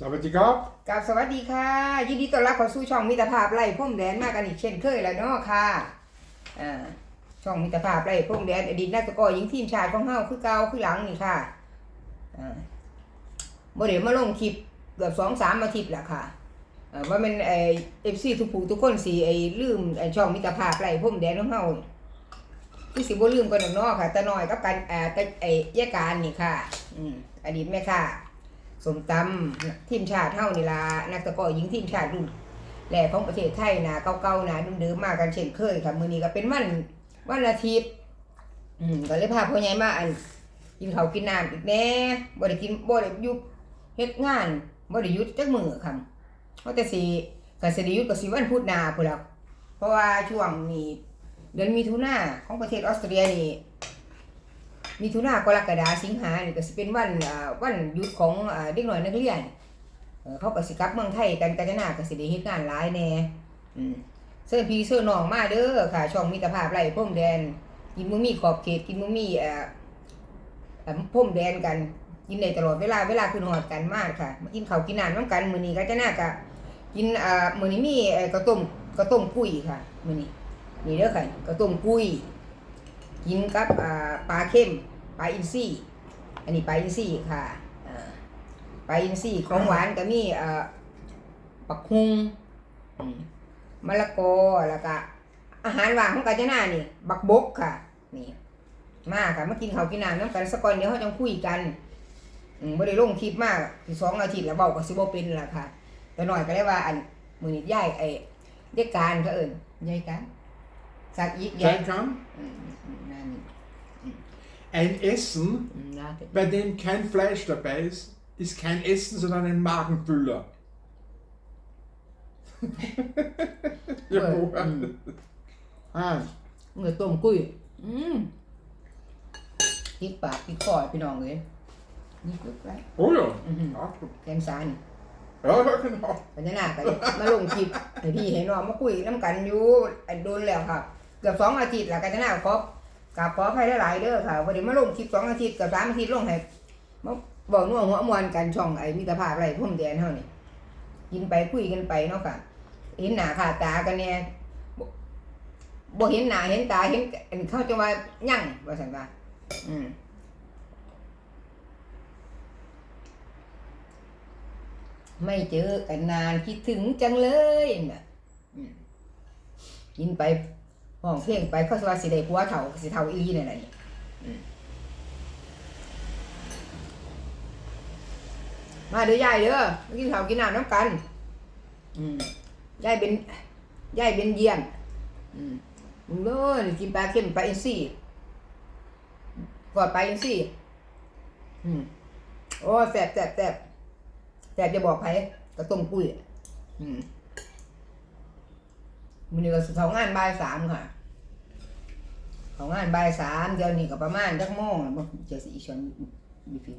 สวัสดีครับกับสวัสดีค่ะ ยินดีต้อนรับเข้าสู่ช่องมิตรภาพไล่พุ่มแดนมากันอีกเช่นเคยแล้วเนาะค่ะอ่าช่องมิตรภาพไล่พุ่มแดนอดีตนักตะกอหญิงทีมชาติของเฮาคือเก่าคือหลังนี่ค่ะอ่าบ่ได้มาลงคลิปเกือบสองสามอาทิตย์ละค่ะว่ามันไอเอฟซีทุกผู้ทุกคนสิไอลืมไอช่องมิตรภาพไล่พุ่มแดนของเฮาคือสิบ่ลืมกันดอกเนาะค่ะแต่น้อยกับการอ่าต่ไอแยกการนี่ค่ะ อืมอดีตแม่ค่ะ สมตำทีมชาติเท่านี่ละนักตะก้อหญิงทีมชาติรุ่นแหล่ของประเทศไทยนะเก่าๆนะเดิมๆมากันเช่นเคยค่ะมื้อนี้ก็เป็นวันวันอาทิตย์อืมก็เลยพาพ่อใหญ่มาอันกินข้าวกินน้ำอีกแน่บ่ได้กินบ่ได้ยุดเฮ็ดงานบ่ได้หยุดจักมื้อค่ะเพราะแต่สิก็สิได้หยุดก็สิวันพุธหน้าพุ่นล่ะเพราะว่าช่วงนี้เดือนมิถุนาของประเทศออสเตรียนี่ มิถุนากรกฎาสิงหานี่ก็สิเป็นวันวันหยุดของเด็กน้อยนักเรียนเขาก็สิกลับเมืองไทยกันกาญจนาก็สิได้เฮ็ดงานหลายแน่อืมเชิญพี่เชิญน้องมาเด้อค่ะ ช่องมิตรภาพไร่พรมแดน กินมื้อมีขอบเขตกินมื้อมีเอ่อเอ่อพรมแดนกันกินได้ตลอดเวลาเวลาคือหอดกันมากค่ะมากินข้าวกินน้ำน้ำกันมื้อนี้กาญจนาก็กินอ่ามื้อนี้มีเอ่อข้าวต้มข้าวต้มกุ้ยค่ะมื้อนี้นี่เด้อค่ะข้าวต้มกุ้ย กินกับปลาเค็มปลาอินทรีอันนี้ปลาอินทรีค่ะปลาอินทรีของหวานก็มีปักฮุงมะละกอแล้วก็อาหารหวานของกาญจนานี่ บักบกค่ะ นี่มาค่ะมากินข้าวกินน้ำน้ำกันสักก่อนเดี๋ยวเขาจะคุยกันอืมบ่ได้ลงคลิปมากที่สองอาทิตย์แล้วเบาก็สิโบเป็นล่ะค่ะ แต่หน่อยก็เลยว่าอันมือนี้ย้ายไอ้เด็กการเขาเอิ้นยายการ สักอีกยาย Sein kann อืมอืมนั่น ein Essen, อืมนะแต่ bei dem kein Fleisch dabei ist, ist kein Essen, sondern ein Magenfüller. ja, woher? Ah, เงือต้มกุ้ยอืมติดปากติดคอพี่น้องเลยนี่กึกไร oh ja. Mhm. ja. gut. แกงซาน Ja, ja, genau. ปัญญานาไปมาลงคลิปให้พี่ให้น้องมาคุยน้ำกันอยู่ไอ้โดนแล้วค่ะเกือบสองอาทิตย์แล้วกันนาขอบกราบขออภัยหลายเด้อค่ะวันนี้มาลงคลิปสองอาทิตย์กับสามอาทิตย์ลงให้มาบอกนัวหัวมวนกันช่องไอ้มิตรภาพไรพุ่มแดนเท่านี่กินไปคุยกันไปเนาะค่ะ เห็นหน้าค่าตากันเนี่ยบ่บ่เห็นหน้าเห็นตาเห็นเขาจะว่ายั่งว่าสันว่าอืมไม่เจอกันนานคิดถึงจังเลยน่ะกินไป ห้องเพลงไปเขาสว่าสิได้ผัวเฒ่าสิเฒ่าอีหลีนั่นแหละนี่อืมมาเด้อยายเด้อมากินข้าวกินน้ำน้ำกันอืมยายเป็นยายเป็นเยี่ยมอืมมึงเลยกินปลาเค็มปลาอินทรีกอดปลาอินทรีอืมโอ้แสบแสบแสบแสบจะบอกใครกระต้มกุ้ยอืม มันนี่ก็เขางานบ่ายสามค่ะเขางานบ่ายสามเดี๋ยวนี้ก็ประมาณจักโมงบ่เจะสี่ชวนมีฟิน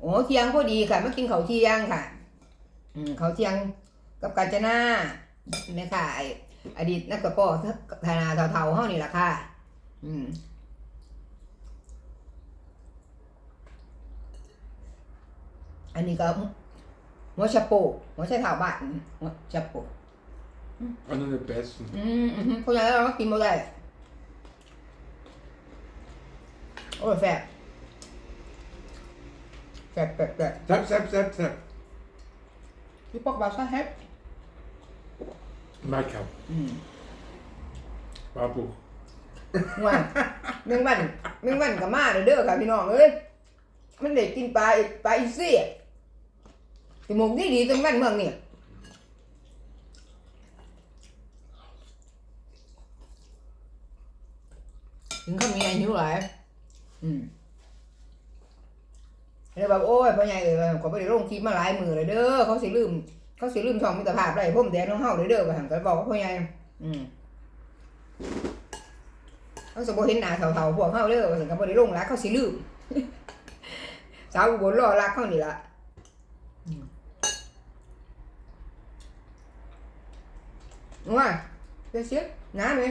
โอ้เที่ยงพอดีค่ะมากินเขาเที่ยงค่ะ อืมข้าเที่ยงกับกาญจนาแม่ค่ะไออดีตนักตะกร้อธนาเทาๆเฮานี่ล่ะค่ะ อืมอันนี้ก็หัวชะโปหัวชะเท้าบ้านหัวชะโป ก Einer der besten. อืมอืมเพราะฉะนั้นเราก็กินบ่ได้โอ้ยแซ่บแซ่บแซ่บแซ่บ Sepp, sepp, sepp, sepp. พี่ปอกบาซ่าเฮ็ด Maika. อืม Barbuch. ว่าแมงวันแมงวันกับมาเด้อเด้อค่ะพี่น้องเอ้ยมันได้กินปลาอีกปลาอีเสียจมูกดีดีๆตรงนั้นเมืองนี่ ถึงเขามีอายุหลายอืมเลยบอกโอ้ยพ่อใหญ่เอ้ยก็ไม่ได้ลงคลิปมาหลายมือเลยเด้อเขาสิลืม เขาสิลืมช่องมิตรภาพไรพ่มแดนของเฮาเลยเด้อว่าหั่นก็บอกว่าพ่อใหญ่อืมเขาสมบูรเห็นหน้าเฒ่าๆพวกเขาเด้อว่าสังกับ่ได้ลงรักเขาสิลืมสาวอุบลรอรักเขานี่ล่ะอืมว่าเดี๋ยวเสียน้ำไหม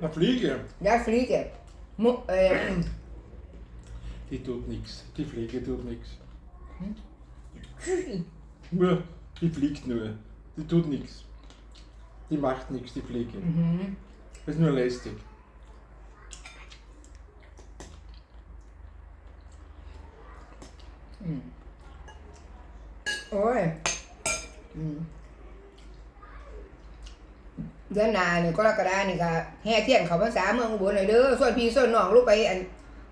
Eine Fliege. ยาฟรีเก็บมุเอ่อ Die tut nichts. Die Fliege tut nichts. Nur, die fliegt nur. Die tut nichts. Die macht nichts, die Fliege. อือหือ Das ist nur lästig. อืมโอ้ยอืม เดือนหน้านี่ก็รกฎานี่ก็แห่เทียนเขาพรรษาเมืองอุบลหน่อยเด้อส่วนพี่ส่วนน้องลูกไปอัน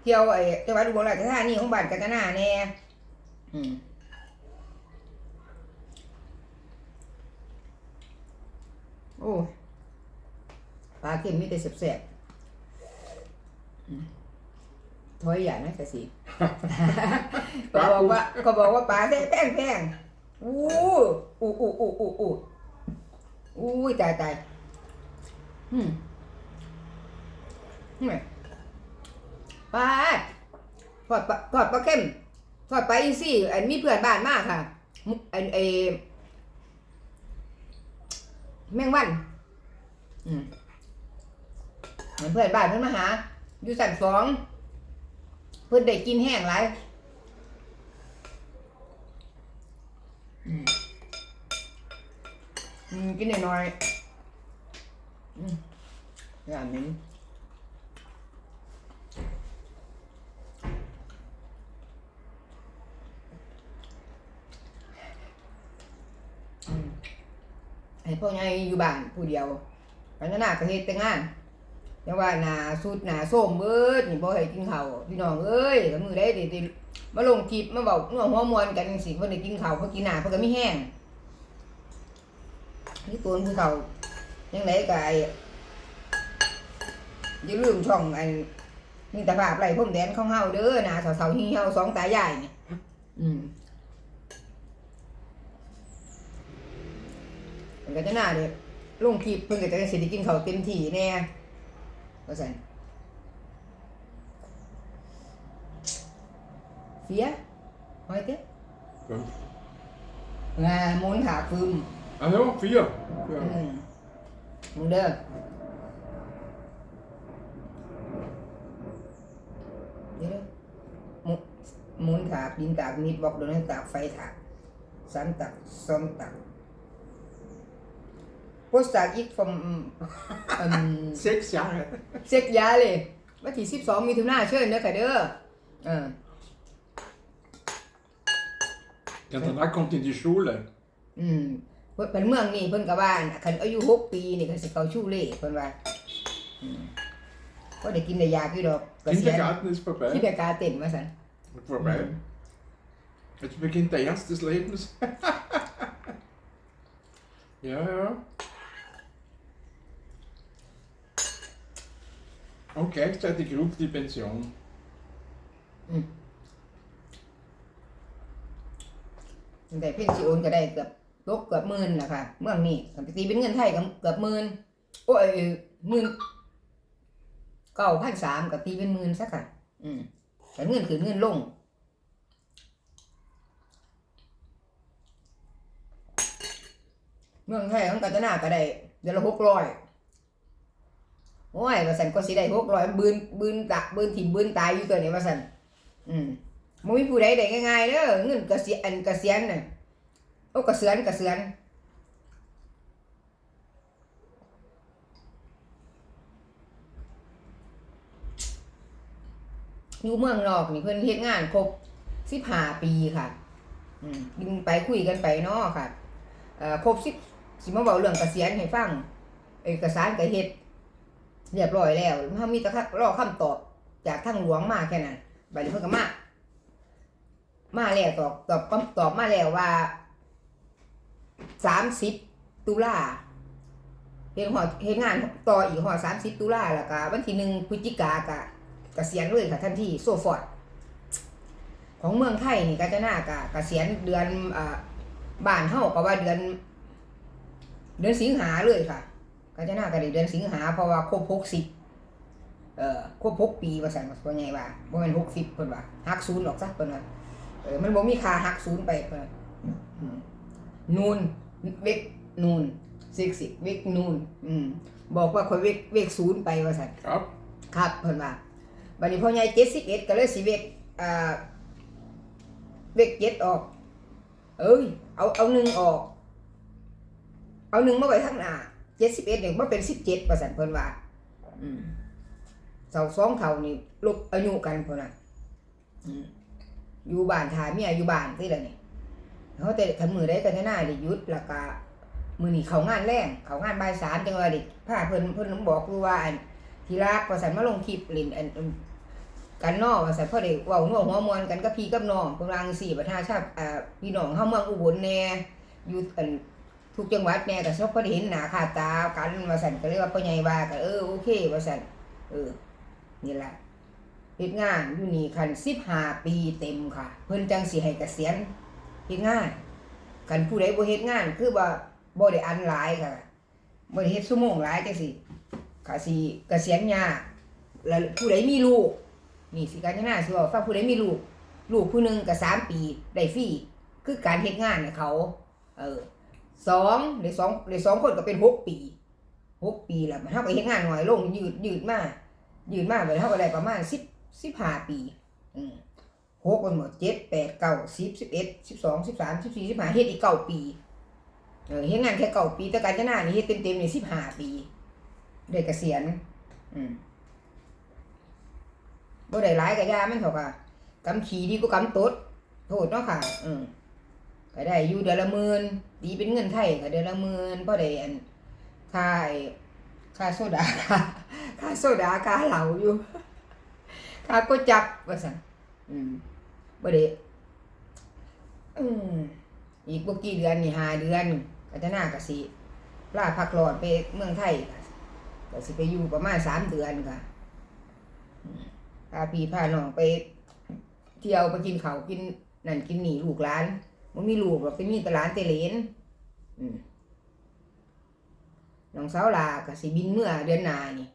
เที่ยวไอ้จังหวัดอุบลราชธานีของบ้านกัตนาแน่อืมโอ้ปลาเค็มมีแต่แซ่บๆอืมถอยอย่านะแต่สิก็บอกว่าก็บอกว่าปลาแพงแพงอู้อู้อู้อู้อู้อู้อู้ยตายตาย อืมนี่ปลาทอดปลาทอดปลาเค็มทอดปลาอีซี่อันมีเพื่อนบ้านมากค่ะอันเอแมงวันอืมเหมือนเพื่อนบ้านเพิ่อนมาหา อยู่สั่นสองเพิ่อนได้กินแห้งหลายอืมอืมกินน้อยๆ อืมอย่างนี้ให้พ่อใหญ่อยู่บ้านผู้เดียวกันนาก็เฮ็ดแต่งานแต่ว่าหนาสุดหนาส้มเบิดนี่บ่ให้กินข้าวพี่น้องเอ้ยก็มือใดสิได้มาลงคลิปมาเว้าหัวหัวมวนกันจังซี่เพิ่นได้กินข้าวเพิ่นกินหน้าเพิ่นก็มีแห้งนี่ตัวผู้เขา ยังไงก็ไอ้อย่าลืมช่องไอ้นี่ตาภาพไรพ่มแดนของเฮาเด้อนะสาวๆเหี่ยวสองตายายนี่อืมมันก็จะน่าเด้ลงคลิปเพิ่นก็จะสิได้กินข้าวเต็มที่แน่ว่าซั่นเสียหอยเต้ Fünf. งามูนขาฟึม Ah ja, vier. อื Ja. มมึงเด้อเดี๋ยวเด้อหมุหมุนถากดินตากนิดบอกโดนให้ตากไฟถากสันตักซ้อมตักโพสต์จากอีก from อืม Sechs Jahre. เซ็กยาเลยวันที่สิบสองมีทุนาเชิญเด้อค่ะเด้อเออ Ja, danach kommt in die Schule. อืม เพิ่นเป็นเมืองนี่เพิ่นก็ว่าน่ะคันอายุหกปีนี่ก็สิเข้าชูเล่เพิ่นว่าอืมก็ได้กินได้ยาอยู่ดอกเกษียณ Kindergarten ist ที่ vorbei. เดกาเต้นมาสั่น Vorbei. Jetzt beginnt der Ernst des Lebens. ja, ja. Und gleichzeitig ruft die Pension. แต่เพนซิโอนก็ได้เกือบ ตกเกือบหมื่นนะคะเมืองนี้คันไปตีเป็นเงินไทยก็เกือบหมื่นโอ้ยหมื่นเก้าพันสามกับตีเป็นหมื่นสักค่ะ อืมแต่เงินคือเงินลงเมืองไทยของกัตนาก็ได้เดือนละหกร้อยโอ้ยว่าสันก็สิได้หกร้อยบืนบืนตะบืนถิ่มบืนตายอยู่ตัวนี้ว่าสันอืมมันมีผู้ใดได้ง่ายๆเด้อเงินเกษียณเกษียณน่ะ โอ้เกษียณเกษียณอยู่เมืองนอกนี่เพิ่นเฮ็ดงานครบสิบห้าปีค่ะอืมบินไปคุยกันไปเนาะค่ะเอ่อครบสิบสิมาเว้าเรื่องเกษียณให้ฟัง เอกสารก็เฮ็ดเรียบร้อยแล้วถ้ามีแต่รอคำตอบจากทางหลวงมาแค่นั้นบัดนี้เพิ่นก็มามาแล้วตอบตอบตอบมาแล้วว่า 30ตุลาเฮ็ดหอเฮ็ดงานต่ออีกหอด30ตุลาแล้วก็วันที่หนึ่งพฤศจิกากะเกษียณเลยค่ะทันที่โซฟอร์ดของเมืองไทยนี่ก็จะน่ากะเกษียณเดือนอ่าบ้านเฮาก็ว่าเดือน เดือนสิงหาเลยค่ะก็จะน่ากันเดือนสิงหาเพราะว่าครบหกสิบเอ่อครบหกปีว่าสั่นว่าพ่อใหญ่ว่าบ่แม่นหกสิบเพิ่นว่าหักศูนย์หรอกซะเพิ่นว่าเออมันบ่มีค่าหักศูนย์ไปเพิ่นว่าอืมนูน เวกนูนซิกซิเวกนูนอืมบอกว่าค่อยเวกเวกศูนย์ไปว่าสั่น Grab. ครับเพิ่นว่าบัดนี้พ่อใหญ่เจ็ดสิบเอ็ดก็เลยสิเวกอ่าเวกเจ็ดออก เอ้ย เอาเอาหนึ่งออก เอาหนึ่งมาไว้ข้างหน้าเจ็ดสิบเอ็ดเนี่ยมาเป็นสิบเจ็ดประสันเพิ่นว่าอืมเสาสองเท่านี่ลบอายุกันเพิ่นน่ะอืมอยู่บ้านทาเมียอยู่บ้านที่ละนี่ เขาแต่คันมือได้กันหน้าด้หยุดแล้วก็มือนี่เขางานแรงเขางานบ่ายสามจังว่าดิพาเพิ่นเพิ่นบอกอยู่ว่าอันทีรักประสันมาลงคลิปลินอันกันนอกประสันพ่อได้เว้านัวหัวมวนกันกับพี่กับน้องกำลังสี่ประทานชาติอ่าพี่น้องเฮาเมืองอุบลแน่อยู่อันทุกจังหวัดแม่ก็ชอบพอได้เห็นหนาคาตากันว่าสั่นก็เลยกว่าพ่อใหญ่ว่าก็เออโอเคว่าสั่นเออนี่แหละเฮ็ดงานอยู่นี่คัน15ปีเต็มค่ะ เพิ่นจังสิให้เกษียณ เฮ็ดงานคันผู้ใดบ่เฮ็ดงาน คือว่าบ่ได้อันหลายค่ะบ่ได้เฮ็ดชั่วโมงหลายจังซี่ก็สิเกษียณยากแล้วผู้ใดมีลูกนี่สิการนาสิว่าฟังผู้ใดมีลูก ลูกผู้หนึงก็สามปีได้ฟรีคือการเฮ็ดงานให้เขา เออสองหรือสองหรือสองคนก็เป็นหกปีหกปีแล้วมันเท่ากับเฮ็ดงานหน่อยลงยืดยืดมากยืดมากไปเท่ากับได้ประมาณสิบสิบห้าปี อืม หกคนหมดเจ็ดแปดเก้าสิบสิบเอ็ดสิบสองสิบสามสิบสี่สิบห้าเฮ็ดอีกเก้าปี เออเฮ็ดงานแค่เก้าปีแต่การจะหน้านี่เฮ็ดเต็มเต็มนี่สิบห้าปีได้เกษียณ อืมบ่ได้หลายกับยามันเท่ากับกำขี่ดีกว่ากำตดโทษเนาะค่ะ อืมก็ได้อยู่เดือนละหมื่นตีเป็นเงินไทยก็เดือนละหมื่นพอได้อันค่าค่าโซดาค่าค่าโซดาค่าเหล้าอยู่ค่าก๋วยจับว่าซั่นอืม บ่ได้อืมอีกบ่กี่เดือนนี่หาเดือนก็จะน่าก็สิลาพักร้อนไปเมืองไทยค่ะก็สิไปอยู่ประมาณสามเดือนค่ะอืมพาพี่พาน้องไป เที่ยวไปกินเขากินนั่นกินหนีลูกหลานมันมีลูกหรอกเป็นมีแตลานแต่เลนน้องสาวลาก็สิบินเมื่อเดือนหนานี่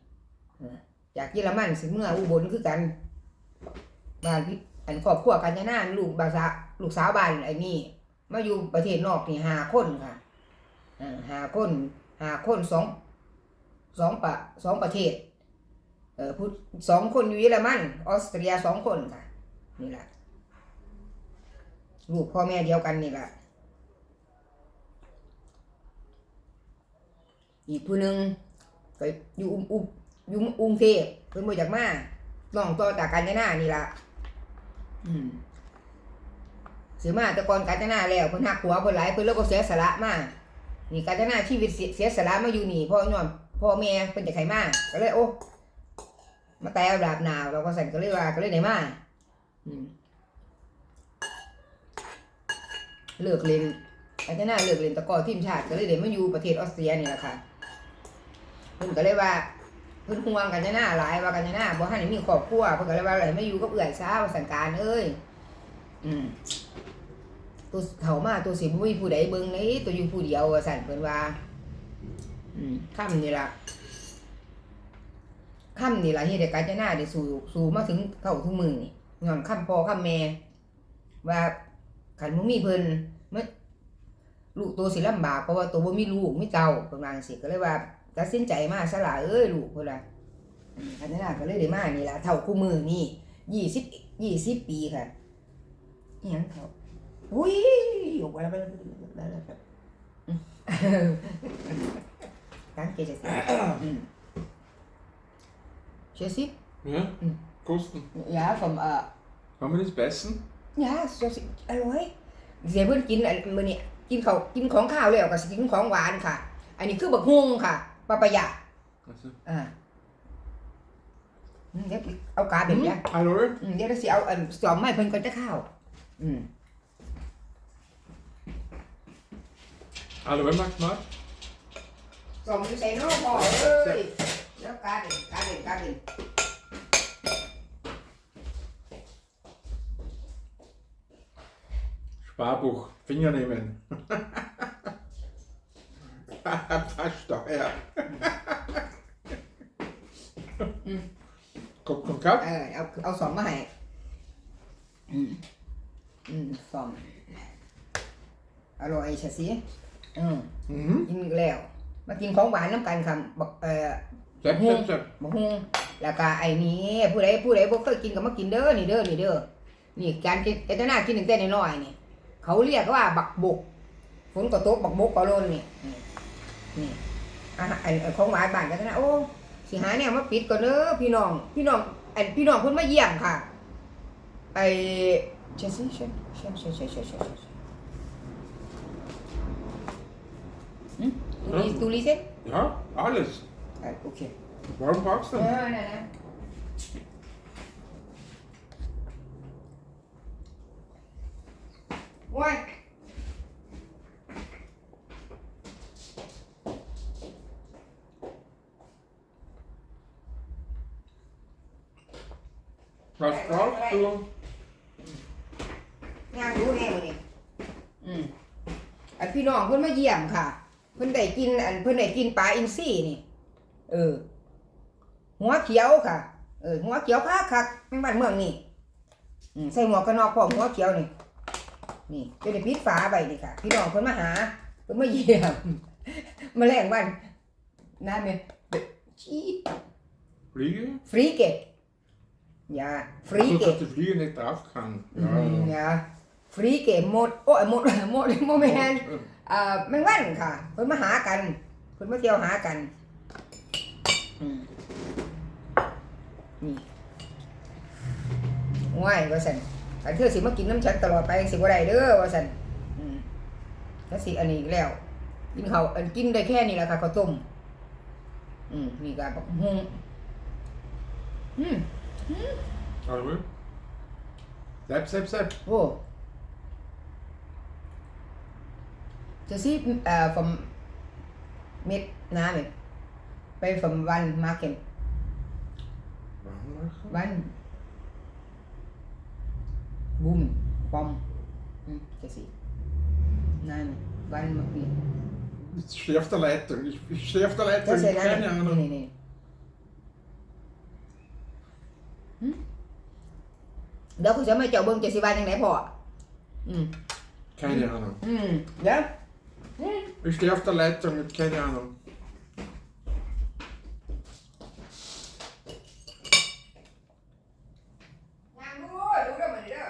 ออจากเยอรมันสิเมื่ออุบลคือกันบ้านพี่ อันครอบครัวกันยานานลูกบาษาลูกสาวบ้านไอ้นี่มาอยู่ประเทศนอกนี่หาคนค่ะอ่าห้าคนหาคนสองสองปะสองประเทศ เออพูดสองคนอยู่เยอรมันออสเตรียสองคนค่ะ นี่แหละลูกพ่อแม่เดียวกันนี่แหละอีกผู้หนึ่งก็อยู่อุ้มอุ้มอยู่กเทพเพิ่นบ่จากมาน้องต่อจากกันยานานี่ล่ะ สียมาแต่ก่อนกาญจนาแล้วเพิ่นหักหัวเพิ่นหลายเพิ่นเลยบ่เสียสละมานี่กาญจนาชีวิตเสียสละมาอยู่นี่พ่อย้อนพ่อแม่เพิ่นจะไขมาก็เลยโอ้มาแต่ดาบหนาวเราก็สั่นก็เลยว่าก็เลยได้มาเลิกเล่นอาจจนาเลิกเล่นตะกร้อทีมชาติก็เลยเดี๋ยวมาอยู่ประเทศออสเตรียนี่แหละค่ะเพิ่นก็เลยว่า เพิ่นห่วงกันจะหน้าหลายว่ากันจะหน้าบ่ทันได้มีครอบครัวเพิ่นก็เลยว่าอะไมาอยู่กับเอื้อยซาว่าสังการเอ้ยอืมตัวเขามาตัวสิบ่มีผู้ใดเบิ่งเลยตัวอยู่ผู้เดียวว่าสั่นเพิ่นว่า อืมค่ำนี่ล่ะค่ำนี่ล่ะเฮ็ดให้การจะหน้าได้สู่สู่มาถึงเข้าทุกมือนี่ย้อนค่ำพ่อค่ำแม่ว่าขันบ่มีเพิ่นมันลูกตัวสิลำบากเพราะว่าตัวบ่มีลูกมีเต้าเพิ่นว่าจังซี่ก็เลยว่า ตัดสินใจมาซะล่ะเอ้ยลูกเพิ่นว่าอืมอันนั้นน่ะก็เลยได้มานี่ล่ะเท่าคู่มือนี่20 20ปีค่ะอีหยังเท่าอุ้ยอยู่บ่แล้วแล้วแล้ว Danke, Jessie. Mm. Jessie? Ja, Mhm. kosten. Ja, vom äh, Wollen wir das beißen? ยาสดอร่อยเสียเพื่อนกินอันมื้อนี้กินเขาวกินของข้าวแล้วก็สิกินของหวานค่ะ อันนี้คือบักฮุงค่ะ ปะปะยะ Also. อ่าอืมเดี๋ยวเอากาเป็นจ้ะ Hallo? อืมเดี๋ยวเราสิเอาอันสอมไม้เพิ่นก่อนจะข้าวอืม Hallo, Max mal. สอมอยู่ใส่นอกพ่อเอ้ยแล้วกาเด่นกาเด่นกาเด่น Sparbuch, Finger nehmen. Versteuer. Kommt vom Kopf? เออเอาเอาสอมมาให้อืมอืมสอมอร่อยใช่สิอืม Mhm. กินอีกแล้ว มากินของหวานน้ำกันค่ะบักเอ่อ Sepp, Mhm. sepp, sepp. มะฮุงแล้วก็ไอ้นี้ผู้ใดผู้ใดบ่เคยกินก็มากินเด้อนี่เด้อนี่เด้อนี่การกินไอ้ตาหน้ากินตั้งแต่น้อยๆนี่ เขาเรียกว่าบักบกฝนก็ตกบักบกก็โลนนี่นี่นี่อาหารอันอันของหวานบ้านกันนะโอ้สิหาเนี่ยมาปิดก่อนเด้อพี่น้อง พี่น้อง อันพี่น้องเพิ่นมาเยี่ยมค่ะไอเชสิเชนเชนเชนเชนเชนเชนหืมตูรีตูรีเซ็ต Ja, alles. อะโอเค Warum brauchst เอ du อ denn? นั่นนะว้าย Was brauchst du? งานรู้แน่มื้อนี้อืมอันพี่น้องเพิ่นมาเยี่ยมค่ะ เพิ่นได้กิน อันเพิ่นได้กินปลาอินทรีนี่ เออ หัวเขียวค่ะ เออ หัวเขียวคักคักเป็นบ้านเมืองนี่อืมใส่หมวกกันน็อกพร้อมหัวเขียวนี่ นี่จะได้ปิดฝาไว้นี่ค่ะ พี่น้องเพิ่นมาหา เพิ่นมาเยี่ยม มาแรงวันน้ำเนี่ยชีด Fliege? ฟรีเกตอย่าฟรี So, เกต dass die Fliege nicht drauf kann. อื Ja, ม ja. อย่าฟรีเกตหมด โอ้ยหมดหมดโมเมนเอ่อแมงวันค่ะเพิ่นมาหากันเพิ่นมาเที่ยวหากันอืมนี่ว้ายว่าสันอันเธอสิมากินน้ำฉันตลอดไปสิบ่ได้เด้อว่าสันอืมแล้วสิอันนี้อีกแล้ว กินเขาวอันกินได้แค่นี้แหละค่ะข้าวต้ม อืมนี่ก็บักฮุงอืม Also. Sepp, sepp, sepp. โอ้จะซีเอ่อ from เม็ดน้ำเนี่ยไป from one market Warum machen? one boom from อืมจะสิน้ำ one market Ich stehe auf der Leitung. Ich, ich stehe auf der จะ Leitung. ใส่ Ich น้ keine ำ Ahnung. นี่นี่หึ เดี๋ยวเขาจะมาเจ้าเบิ้งจะสิบาจังไหนพออืม Keine Ahnung. อืม เดี๋ยว Ich stehe auf der Leitung mit keine Ahnung. ย่างดูดูเด้อมื้อนี้เด้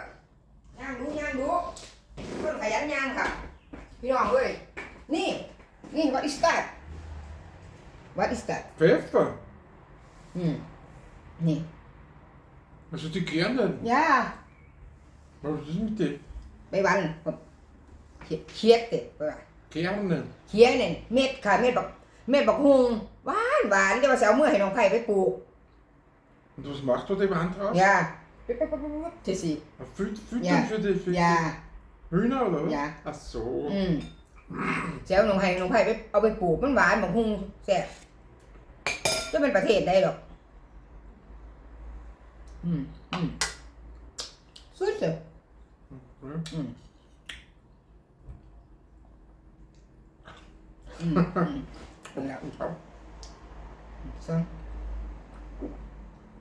อย่างดูย่างดูเพิ่นขยันย่างค่ะ พี่น้องเอ้ยนี่ นี่ what is that what is that Pfeffer. อืมนี่ Also die Kerne. ยา Was ist mit den ไปวันเขียเขียดเตะไปว่า Kernen? เขียเนี่ยเม็ดค่ะเม็ดบักเม็ดบักฮุงหวานหวานเดี๋ยวว่าสิเอามือให้น้องไผ่ไปปลูก Und was macht du die Wand draus? ยาปิ๊บปิ๊บปิ๊บปิ๊บทีสิ Füt- Füttern Ja. für die, für ยา die Hühner oder was? Ja. Ach so. อืมเจ้าน้องไผ่น้องไผ่ไปเอาไปปลูกมันหวานบักฮุงแซ่บจะเป็นประเทศได้หรอก อืมอืมสุดเลย Ja. อืมอืมอืมเอาละ Und hau. สอง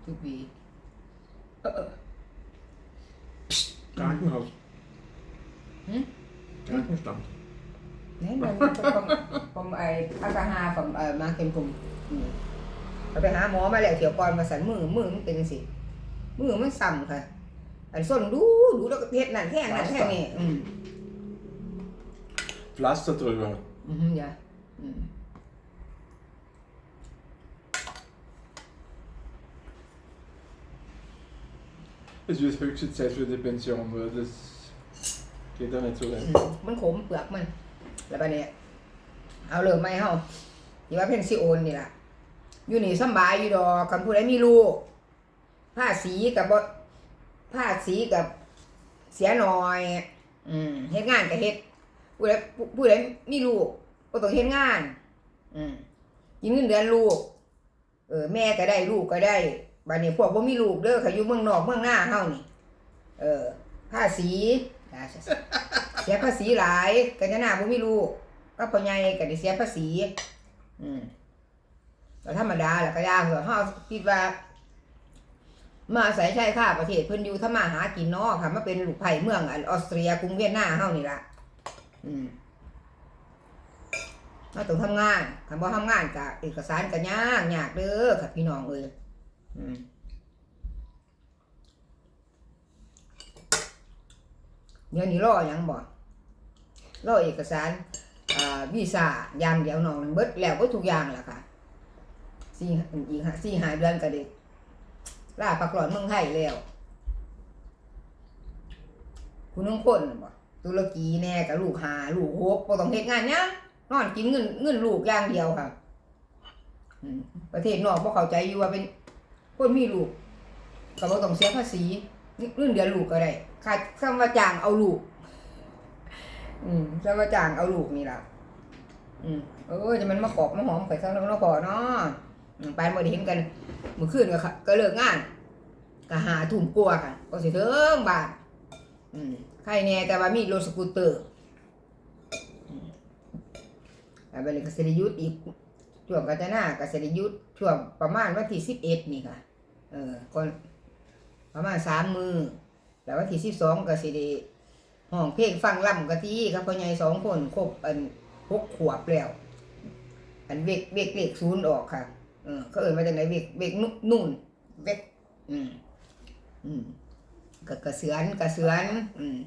ทุกปีเออเออ Krankenhaus. Hm? Krankenstand. แน่นอนผมผมไออากาฮาผมเอ่อมาเข็มผมอืมเอาไปหาหมอมาแล้วเถียวก่อนมาสันมือมือมันเป็นจังซี่ มือมันสั่ค่ะ อันส้นดูดูแล้วก็เพชรนั่นแท่งนั่นแท่งนี่อืม Pflaster drüber. อืมอย่าอืม Es wird höchste Zeit für die Pension, weil das geht ja nicht so อื weit. มมันขมเปลือกมัน แล้วบัดนี้เอาเริ่มไหมเฮาที่ว่าเพนซิโอนนี่ล่ะ อยู่นี่สำบายอยู่ดอกคำพูดได้มีลูก ผ้าสีกับผ้าสีกับเสียหน่อย อืมเฮ็ดงานกับเฮ็ดผู้ใดผู้ใดมีลูกก็ต้องเฮ็ดงาน อืมยิงเงินเดือนลูก เออ แม่ก็ได้ลูกก็ได้บัดนี้พวกบ่มีลูกเด้อเขาอยู่เมืองนอกเมืองหน้าเฮานี่ เออภาษีเสียภาษีหลายกันยาหน้าบ่มีลูกก็พ่อใหญ่ก็ได้เสียภาษี อืมก็ธรรมดาแหละก็ยากเหรอเฮาคิดว่า มาอาศัยใช้ค่าประเทศเพิ่นอยู่ทมาหากินนาะค่ะมาเป็นลูกไผ่เมืองออสเตรียกรุงเวียนนาเฮานี่ละอืมเราต้องทำงานคันบ่ทำงานก็เอกสารก็ยากยากเด้อค่ะพี่น้องเอ้ยอืมเดี๋ยวนี้รอหยังบ่รอเอกสารวีซ่าอย่างเดียวน้องนั้นเบิดแล้วเบิดทุกอย่างแหละค่ะสี่อีกสี่หายเดือนก็ได้ ลาพักร้อนเมืองไทยแล้วคุณน้องคนบ่ตุรกีแน่กับลูกหาลูกหกบ่ต้องเฮ็ดงานหยังนอนกินเงินเงินลูกอย่างเดียวค่ะประเทศนอกบ่เข้าใจอยู่ว่าเป็นคนมีลูกก็บ่ต้องเสียภาษีเงินเดือนลูกก็ได้ค่าคำว่าจ้างเอาลูก อืมคำว่าจ้างเอาลูกนี่ล่ะอืมเออจะมันมากรอบมาหอมข่อยข้างนอกพอเนาะ ไปบ่ได้เห็นกันเมื่อคืนก็ค่ะก็เลิกงานก็หาทุ่มกลัวค่ะก็สิถึงบานอืมใครแน่แต่ว่ามีรถสกูตเตอร์อืมแล้วไปเลยก็สิได้หยุดอีกช่วงกาจนาก็สิได้หยุดช่วงประมาณวันที่11นี่ค่ะ เออก่อนประมาณสามมือแล้ววันที่12ก็สิได้ห้องเพลงฟังล่ำกะทีครับพ่อใหญ่สองคนครบอันหกขวบแล้วอันเวกเวกเลขศูนย์ออกค่ะ เออเขาเอ่ยมาจากไหนเวกเวกนุ่นนุ่นเวกอืมอืมกะกระเสือนกระเสือน อืม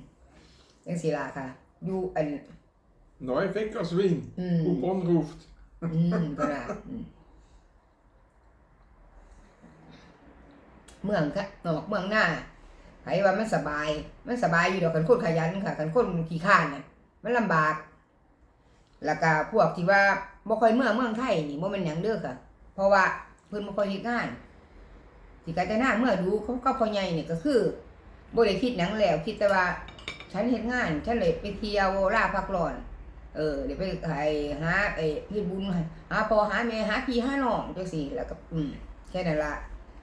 ยังสีลาค่ะอยู่อัน Neue Weckerswing. อืม Coupon ruft. อืมก็ได้อืมเมืองค่ะนอกเมืองหน้าไผว่ามันสบาย มันสบายอยู่ดอกกันคนขยันค่ะกันคนขี้ข้านน่ะมันลำบาก แล้วก็พวกที่ว่าบ่ค่อยเมืองเมืองไทยนี่บ่แม่นหยังเด้อค่ะ เพราะว่าเพิ่นบ่ค่อยเฮ็ดงานที่กาญจนาเมื่อดูเขาก็พอใหญ่นี่ก็คือบ่ได้คิดหยังแล้วคิดแต่ว่าฉันเฮ็ดงานฉันเลยไปเที่ยวล่าพักร้อน เออเดี๋ยวไปไอ้หาไอ้เฮ็ดบุญหาพอหาแม่หาพี่หาน้องจังซี่แล้วก็ อืมแค่นั้นละ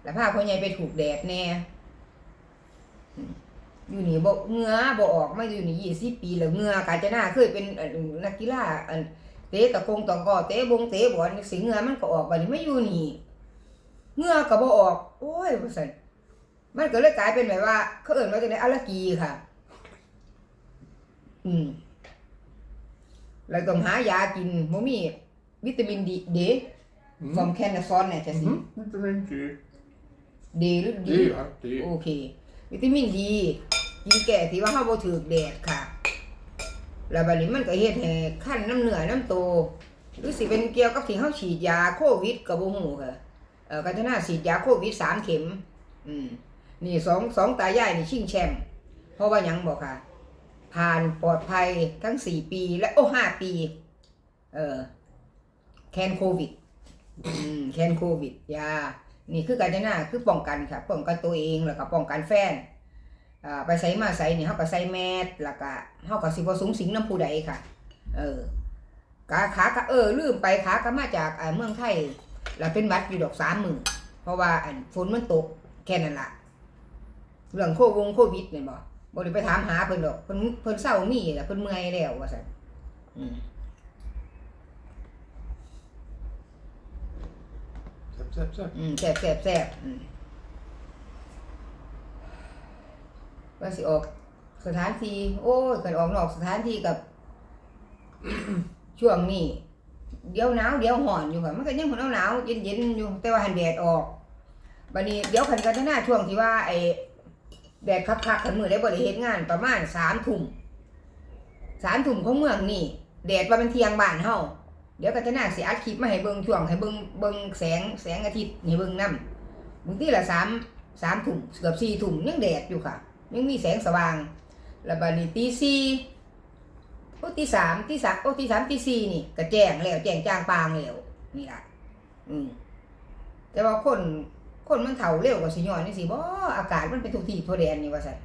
แล้วพาพ่อใหญ่ไปถูกแดดแน่อยู่นี่บ่เหงื่อบ่ออกมาอยู่นี่20ปีแล้วเหงื่อกาญจนาเคยเป็นนักกีฬาอ เตะตะกงตะกร้อเตะบงเตะบอลสิเหงื่อมันก็ออกบัดนี้มาอยู่นี่เหงื่อก็บ่ออก โอ้ยว่าซั่นมันก็เลยกลายเป็นแบบว่า เขาเอิ้นว่าจังได๋อะลากีค่ะ อืมแล้วต้องหายากินบ่มีวิตามินดีเด Hm? ฟอมแคนซอนเนี่ยจะสิ Mhm. Vitamin D. เดหรือ D, ดี ja, D. โอเค วิตามินดีกินแก่ที่ว่าเฮาบ่ถูกแดดค่ะ แล้วบัดนี้มันก็เฮ็ดให้คันน้ำเหนือน้ำโตหรือสิเป็นเกี่ยวกับที่เฮาฉีดยาโควิดก็บ่ฮู้ค่ะเอ่อกัญจนาฉีดยาโควิดสามเข็ม อืมนี่สองสองตายายนี่ชิงแชมป์เพราะว่าหยังบอกค่ะ ผ่านปลอดภัยทั้งสี่ปีและโอ้ห้าปี เออแคนโควิดอืมแคนโควิดยา นี่คือการจนาคือป้องกันค่ะ ป้องกันตัวเองแล้วก็ป้องกันแฟน อ่าไปใส่มาใส่นี่เฮาก็ใส่แมสแล้วก็เฮาก็สิบ่สูงสิงน้ำผู้ใดค่ะ เออกาขาก็เออลืมไปขาก็มาจากอ่าเมืองไทยแล้วเป็นหวัดอยู่ดอกสามมือเพราะว่าอันฝนมันตกแค่นั้นละเรื่องโควงโควิดเนี่ยบ่บ่ได้ไปถามหาเพิ่นดอกเพิ่นเพิ่นเศร้ามีแล้วเพิ่นเมื่อยแล้วว่าซั่นอืม Zap, zap, zap. อืมแซ่บแซ่บแซ่บอืม ว่าสิออกสถานที่โอ้ยกันออกนอกสถานที่กับ ช่วงนี้เดี๋ยวหนาวเดี๋ยวห่อนอยู่ค่ะมันก็ยังหนาวหนาวเย็นเย็นอยู่แต่ว่าหันแดดออกบัดนี้เดี๋ยวคันกันหน้าช่วงที่ว่าไอ้แดดคักๆขันมือได้บริเฮ็ดงานประมาณสามทุ่มสามทุ่มของเมืองนี่แดดว่ามันเทียงบ้านเฮาเดี๋ยวกันจะน่าเสิอัดคลิปมาให้เบิ่งช่วงให้เบิ่งเบิ่งแสงแสงอาทิตย์ให้เบิ่งนำบางทีละสามสามทุ่มเกือบสี่ทุ่มยังแดดอยู่ค่ะ ยังมีแสงสว่างแล้วบัดนี้ตีสี่โอ้ตีสามตีสามโอ้ตีสามตีสี่นี่ก็แจ้งแล้วแจ้งจ้างปางแล้วนี่ล่ะ อืมแต่ว่าคนคนมันเฒ่าเร็วกว่าสิย้อนนี่สิบ่อากาศมันเป็นทุกที่ทั่วแดนนี่ว่าซั่น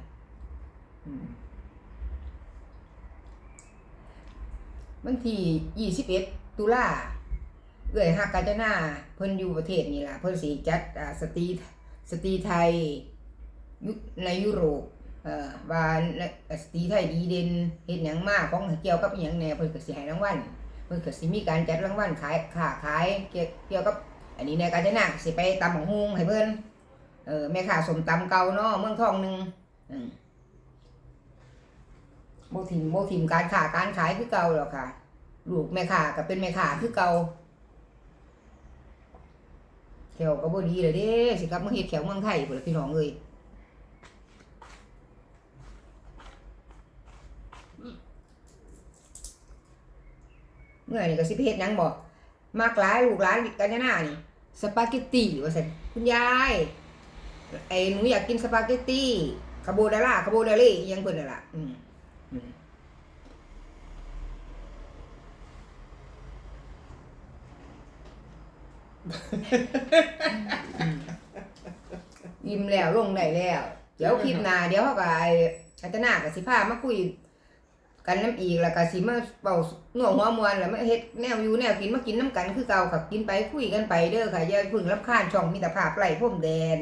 วันที่ยี่สิบเอ็ดตุลาเอื้อยฮักกาญจนาเพิ่นอยู่ประเทศนี่ล่ะ เพิ่นสิจัดสตรีสตรีไทยยุในยุโรป เอ่อว่าสตรีไทยดีเด่นเฮ็ดหยังมากของเกี่ยวกับอิหยังแหน่เพิ่นก็สิให้รางวัลเพิ่นก็สิมีการจัดรางวัลขายค้าขายเกี่ยวเกี่ยวกับ อันนี้ในการจะนักสิไปตำของฮุงให้เพิ่นเออแม่ค้าสมตำเก่าเนาะเมืองทองหนึ่งอืมทิมบ่ทิมการค้าการขายคือเก่าหรอกค่ะ ลูกแม่ค้าก็เป็นแม่ค้าคือเก่าแถวก็บ่ดีเลยเด้สิกลับมาเฮ็ดแถวเมืองไทยพุ่นพี่น้องเอ้ย เมื่อนี่ก็สิเฮ็ดหยังบ่มากหลายลูกหลานกันยานานี่สปาเกตตีว่าซั่นคุณยายไอ้หนูอยากกินสปาเกตตีคาโบนาร่าคาโบนาเล่ยังเพิ่นน่ะล่ะอืมอืมยิ้มแล้วลงได้แล้ว เดี๋ยวคลิปหน้าเดี๋ยวเขาก็ไอ้อาจารย์นากับสิพามาคุย กันน้ำอีกแล้วก็สิมาเป่าหน่วงหัวมวนแล้วมาเฮ็ดแนวอยู่แนวกินมากินน้ำกันคือเก่ากับกินไปคุยกันไปเด้อค่ะอย่าเพึ่งรับข้านช่องมิตรภาพไล่พรมแดน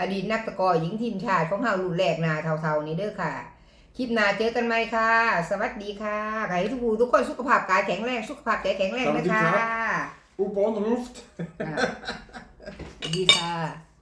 อดีตนักตะกร้อหญิงทีมชาติของเฮารุ่นแรกนาเท่าๆนี้เด้อค่ะ คลิปหน้าเจอกันใหม่ค่ะ สวัสดีค่ะขอให้ทุกผู้ทุกคนสุขภาพกายแข็งแรงสุขภาพใจแข็งแรงนะคะ Op on rooft. อ่าสวัสดีค่ะ